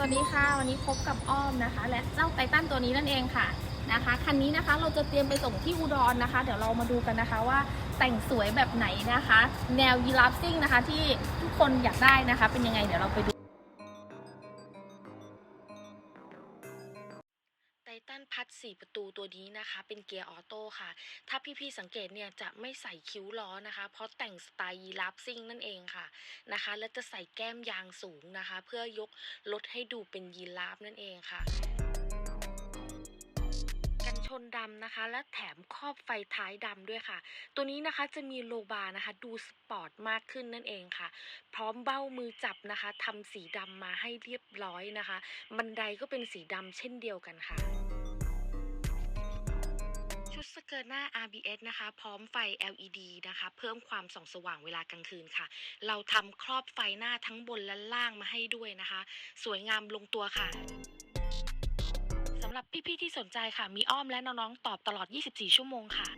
สวัสดีค่ะ วันนี้พบกับอ้อมนะคะ และเจ้าไททันตัวนี้นั่นเองค่ะนะคะคันนี้นะคะเราจะเตรียมไปส่งที่อุดรนะคะ เดี๋ยวเรามาดูกันนะคะว่าแต่งสวยแบบไหนนะคะ แนวยีราฟซิ่งนะคะที่ทุกคนอยากได้นะคะ เป็นยังไงเดี๋ยวเราไปดู ไททันพัด4 ประตูตัวนี้นะคะ เป็นเกียร์ออโต้ค่ะ ถ้าพี่ๆสังเกตเนี่ยจะไม่ใส่คิ้วล้อนะคะ เพราะแต่งสไตล์ยีราฟซิ่งนั่นเองค่ะนะคะ และจะใส่แก้มยางสูงนะคะ เพื่อยกรถให้ดูเป็นยีราฟนั่นเองค่ะกันชนดำนะคะ และแถมครอบไฟท้ายดำด้วยค่ะ ตัวนี้นะคะจะมีโลบาร์นะคะ ดูสปอร์ตมากขึ้นนั่นเองค่ะ พร้อมเบ้ามือจับนะคะทำสีดำมาให้เรียบร้อยนะคะ บันไดก็เป็นสีดำเช่นเดียวกันค่ะ เกิดหน้า RBS นะคะ พร้อมไฟ LED นะคะ เพิ่มความส่องสว่างเวลากลางคืนค่ะ เราทำครอบไฟหน้าทั้งบนและล่างมาให้ด้วยนะคะ สวยงามลงตัวค่ะสำหรับพี่ๆที่สนใจค่ะ มีอ้อมและน้องๆตอบตลอด 24 ชั่วโมงค่ะ